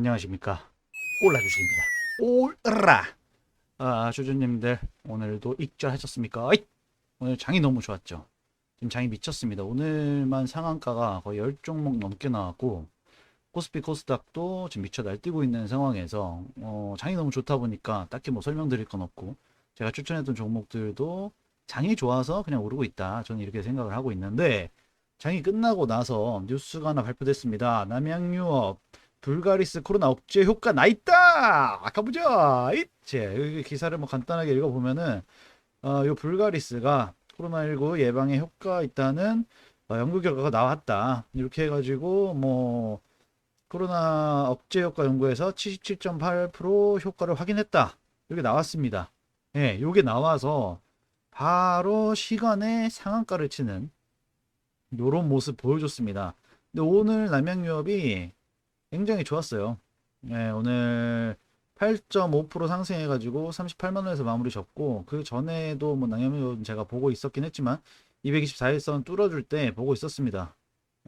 안녕하십니까? 올라주식입니다. 올라! 아 주주님들 오늘도 익절하셨습니까? 어이! 오늘 장이 너무 좋았죠? 지금 장이 미쳤습니다. 오늘만 상한가가 거의 10종목 넘게 나왔고 코스피 코스닥도 지금 미쳐 날뛰고 있는 상황에서 어, 장이 너무 좋다 보니까 딱히 뭐 설명드릴 건 없고 제가 추천했던 종목들도 장이 좋아서 그냥 오르고 있다. 저는 이렇게 생각을 하고 있는데 장이 끝나고 나서 뉴스가 하나 발표됐습니다. 남양유업 불가리스 코로나 억제 효과 나 있다. 아까 보자. 이제 여기 기사를 뭐 간단하게 읽어보면은 어, 요 불가리스가 코로나19 예방에 효과 있다는 어, 연구 결과가 나왔다. 이렇게 해가지고 뭐 코로나 억제 효과 연구에서 77.8% 효과를 확인했다. 이렇게 나왔습니다. 예, 요게 나와서 바로 시간에 상한가를 치는 요런 모습 보여줬습니다. 근데 오늘 남양유업이 굉장히 좋았어요. 예, 오늘 8.5% 상승해가지고 38만 원에서 마무리 접고 그 전에도 뭐 남양유업 제가 보고 있었긴 했지만 224일선 뚫어줄 때 보고 있었습니다.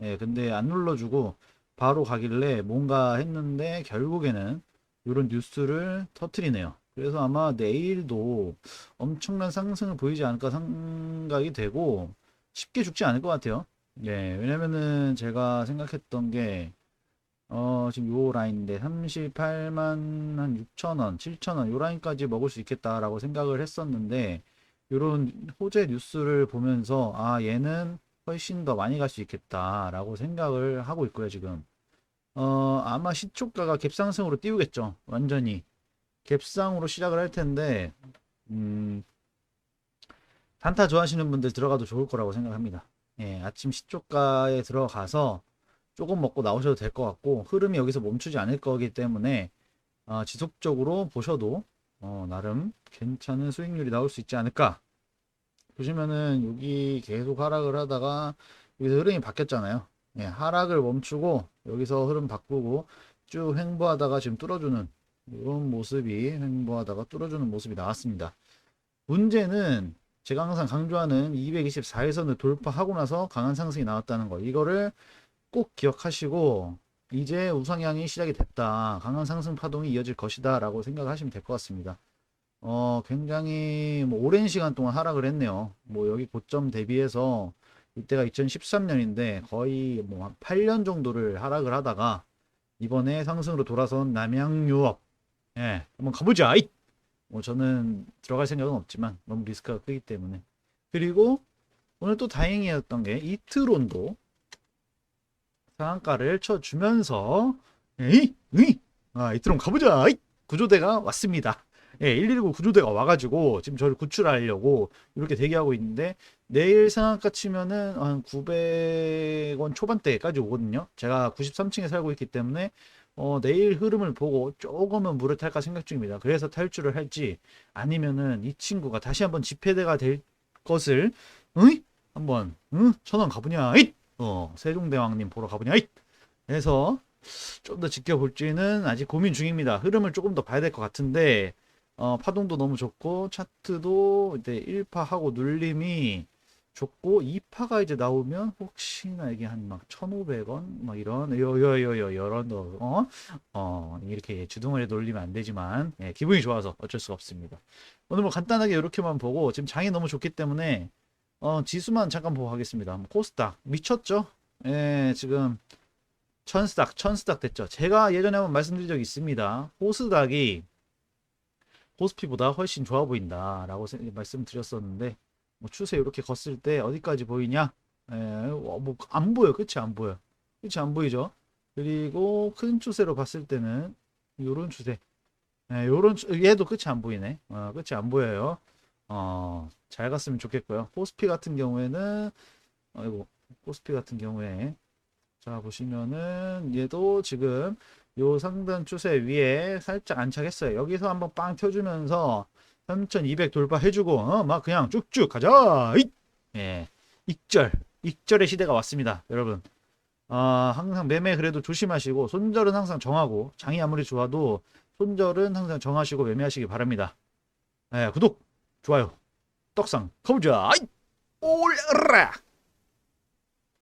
예, 근데 안 눌러주고 바로 가길래 뭔가 했는데 결국에는 이런 뉴스를 터트리네요. 그래서 아마 내일도 엄청난 상승을 보이지 않을까 생각이 되고 쉽게 죽지 않을 것 같아요. 예, 왜냐면은 제가 생각했던 게 어, 지금 요 라인인데 38만 한 6천 원, 7천 원, 요 라인까지 먹을 수 있겠다라고 생각을 했었는데 요런 호재 뉴스를 보면서 아, 얘는 훨씬 더 많이 갈 수 있겠다라고 생각을 하고 있고요, 지금. 어, 아마 시초가가 갭상승으로 띄우겠죠. 완전히. 갭상으로 시작을 할 텐데 음, 단타 좋아하시는 분들 들어가도 좋을 거라고 생각합니다. 예, 아침 시초가에 들어가서 조금 먹고 나오셔도 될 것 같고 흐름이 여기서 멈추지 않을 거기 때문에 어, 지속적으로 보셔도 어, 나름 괜찮은 수익률이 나올 수 있지 않을까. 보시면은 여기 계속 하락을 하다가 여기서 흐름이 바뀌었잖아요. 예, 하락을 멈추고 여기서 흐름 바꾸고 쭉 횡보하다가 지금 뚫어주는 이런 모습이 횡보하다가 뚫어주는 모습이 나왔습니다. 문제는 제가 항상 강조하는 224일선을 돌파하고 나서 강한 상승이 나왔다는 거. 이거를 꼭 기억하시고 이제 우상향이 시작이 됐다. 강한 상승 파동이 이어질 것이다. 라고 생각하시면 될 것 같습니다. 어, 굉장히 뭐 오랜 시간 동안 하락을 했네요. 뭐 여기 고점 대비해서 이때가 2013년인데 거의 뭐 한 8년 정도를 하락을 하다가 이번에 상승으로 돌아선 남양유업. 예, 한번 가보자. 이! 뭐 저는 들어갈 생각은 없지만 너무 리스크가 크기 때문에. 그리고 오늘 또 다행이었던 게 이트론도 상한가를 쳐주면서 에이, 에이, 아, 이트론 가보자. 에이, 구조대가 왔습니다. 예, 119 구조대가 와가지고 지금 저를 구출하려고 이렇게 대기하고 있는데 내일 상한가 치면은 한 900원 초반대까지 오거든요. 제가 93층에 살고 있기 때문에 어, 내일 흐름을 보고 조금은 물을 탈까 생각 중입니다. 그래서 탈출을 할지 아니면은 이 친구가 다시 한번 집회대가 될 것을 으이? 한번 응? 천원 가보냐? 잇! 어, 세종대왕님 보러 가보냐? 잇! 해서 좀 더 지켜볼지는 아직 고민 중입니다. 흐름을 조금 더 봐야 될 것 같은데 어, 파동도 너무 좋고 차트도 이제 1파하고 눌림이 좋고 2파가 이제 나오면 혹시나 이게 한 막 1,500원 막 이런 요요요요 이런 어? 어, 이렇게 주둥아리 놀리면 안 되지만 예, 기분이 좋아서 어쩔 수가 없습니다. 오늘 뭐 간단하게 이렇게만 보고 지금 장이 너무 좋기 때문에 어, 지수만 잠깐 보고 하겠습니다. 뭐 코스닥 미쳤죠? 예, 지금 천스닥, 천스닥 됐죠. 제가 예전에 한번 말씀드린 적이 있습니다. 호스닥이 코스피보다 훨씬 좋아 보인다라고 세- 말씀드렸었는데 뭐 추세 이렇게 걷을 때 어디까지 보이냐? 예, 어, 뭐안 보여, 끝이 안 보여, 끝이 안 보이죠. 그리고 큰 추세로 봤을 때는 요런 추세, 예, 요런 추- 얘도 끝이 안 보이네. 어, 끝이 안 보여요. 어, 잘 갔으면 좋겠고요. 코스피 같은 경우에는 아이고 코스피 같은 경우에 자 보시면은 얘도 지금 요 상단 추세 위에 살짝 안착했어요. 여기서 한번 빵 켜주면서 3200 돌파해주고 어, 막 그냥 쭉쭉 가자. 잇! 예, 익절, 익절의 시대가 왔습니다, 여러분. 아 항상 매매 그래도 조심하시고 손절은 항상 정하고 장이 아무리 좋아도 손절은 항상 정하시고 매매하시기 바랍니다. 예, 구독, 좋아요, 떡상, 가보자. 올라!